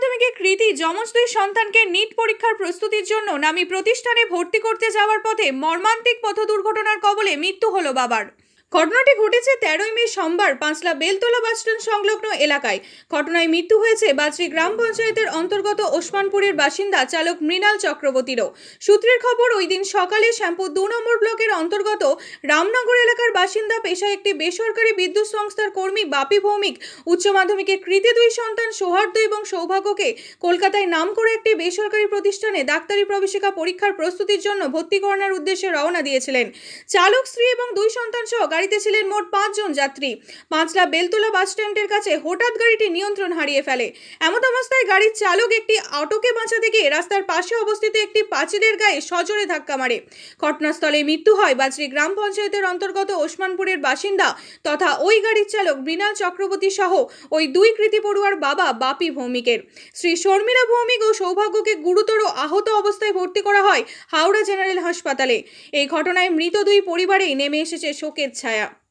মাধ্যমিকে কৃতি যমজ দুই সন্তানকে নিট পরীক্ষার প্রস্তুতির জন্য নামি প্রতিষ্ঠানে ভর্তি করতে যাওয়ার পথে মর্মান্তিক পথ দুর্ঘটনার কবলে মৃত্যু হলো বাবার। ঘটনাটি ঘটেছে তেরোই মে সোমবার পাঁচলা বেলতলা বাসস্ট্যান্ড সংলগ্ন এলাকায়। ঘটনায় মৃত্যু হয়েছে বাজরি গ্রাম পঞ্চায়েতের অন্তর্গত ওসমানপুরের বাসিন্দা চালক মৃণাল চক্রবর্তীরও। সূত্রের খবর, ওই দিন সকালে শ্যামপুর দু নম্বর ব্লকের অন্তর্গত রামনগর এলাকার বাসিন্দা পেশায় একটি বেসরকারি বিদ্যুৎ সংস্থার কর্মী বাপি ভৌমিক, উচ্চ মাধ্যমিকে কৃতি দুই সন্তান সৌহার্দ্য এবং সৌভাগ্যকে কলকাতায় নাম করে একটি বেসরকারি প্রতিষ্ঠানে ডাক্তারি প্রবেশিকা পরীক্ষার প্রস্তুতির জন্য ভর্তি করানোর উদ্দেশ্যে রওনা দিয়েছিলেন। চালক স্ত্রী এবং দুই সন্তান সহ গাড়িতে ছিলেন মোট পাঁচজন যাত্রী। পাঁচলা বেলতলা বাস স্ট্যান্ডের কাছে হঠাৎ গাড়িটি নিয়ন্ত্রণ হারিয়ে ফেলে। এমত অবস্থায় গাড়ির চালক একটি অটোকে বাঁচাতে গিয়ে রাস্তার পাশে অবস্থিত একটি পাঁচিলের গায়ে সজোরে ধাক্কা মারে। ঘটনাস্থলে মৃত্যু হয় বাজরি গ্রাম পঞ্চায়েতের অন্তর্গত ওসমানপুরের বাসিন্দা তথা ওই গাড়ির চালক মৃণাল চক্রবর্তী সহ ওই দুই কৃতি পড়ুয়ার বাবা বাপি ভৌমিকের। শ্রী শর্মিলা ভৌমিক ও সৌভাগ্যকে গুরুতর আহত অবস্থায় ভর্তি করা হয় হাওড়া জেনারেল হাসপাতালে। এই ঘটনায় মৃত দুই পরিবারেই নেমে এসেছে শোকের ছায়া। tie